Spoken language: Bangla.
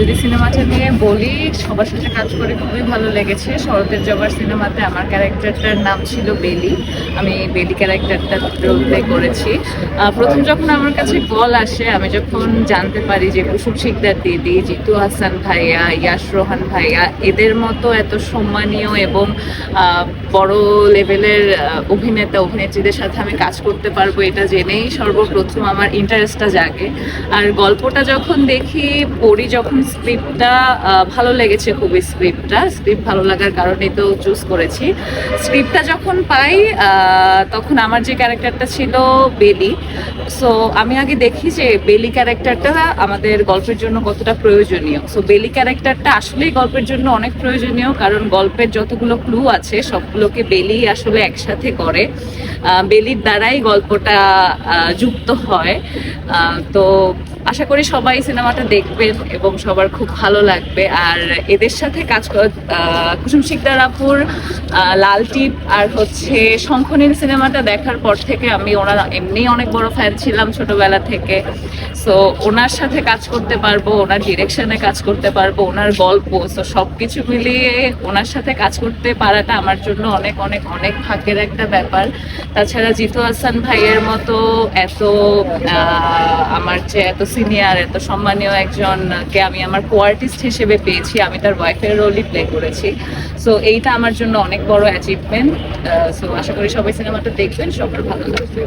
যদি সিনেমাটা নিয়ে বলি, সবার সাথে কাজ করে খুবই ভালো লেগেছে। শরতের জবার সিনেমাতে আমার ক্যারেক্টারটার নাম ছিল বেলি। আমি বেলি ক্যারেক্টারটা প্লে করেছি। প্রথম যখন আমার কাছে কল আসে, আমি যখন জানতে পারি যে কুসুম শিকদার দিদি, জিতু হাসান ভাইয়া ইয়াশ রোহান ভাইয়া, এদের মতো এত সম্মানীয় এবং বড় লেভেলের অভিনেতা, অভিনেত্রীদের সাথে আমি কাজ করতে পারব, এটা জেনেই সর্বপ্রথম আমার ইন্টারেস্টটা জাগে। আর গল্পটা যখন দেখি পড়ি যখন স্ক্রিপ্টটা ভালো লেগেছে খুবই স্ক্রিপ্টটা স্ক্রিপ্ট ভালো লাগার কারণেই তো চুজ করেছি। স্ক্রিপ্টটা যখন পাই তখন আমার যে ক্যারেক্টারটা ছিল বেলি। সো আমি আগে দেখি যে বেলি ক্যারেক্টারটা আমাদের গল্পের জন্য কতটা প্রয়োজনীয়। সো বেলি ক্যারেক্টারটা আসলেই গল্পের জন্য অনেক প্রয়োজনীয়, কারণ গল্পের যতগুলো ক্লু আছে, সবগুলোকে বেলি আসলে একসাথে করে। বেলির দ্বারাই গল্পটা যুক্ত হয়। তো আশা করি সবাই সিনেমাটা দেখবেন এবং সবার খুব ভালো লাগবে। আর এদের সাথে কাজ কুসুম শিকদার আপুর লাল টিপ আর হচ্ছে শঙ্খনীল সিনেমাটা দেখার পর থেকে আমি ওনার এমনি অনেক বড় ফ্যান ছিলাম ছোটবেলা থেকে। সো ওনার সাথে কাজ করতে পারব, ওনার ডিরেকশনে কাজ করতে পারব, ওনার গল্প সো সব কিছু মিলিয়ে ওনার সাথে কাজ করতে পারাটা আমার জন্য অনেক অনেক অনেক ভাগ্যের একটা ব্যাপার। তাছাড়া জিতু হাসান ভাইয়ের মতো এত আমার যে এত সিনিয়র এত সম্মানীয় একজনকে আমি আমার কোয়ার্টিস্ট হিসেবে পেয়েছি, আমি তার ওয়াইফের রোলই প্লে করেছি। সো এইটা আমার জন্য অনেক বড় অ্যাচিভমেন্ট সো আশা করি সবাই সিনেমাটা দেখবেন, সবার ভালো লাগবে।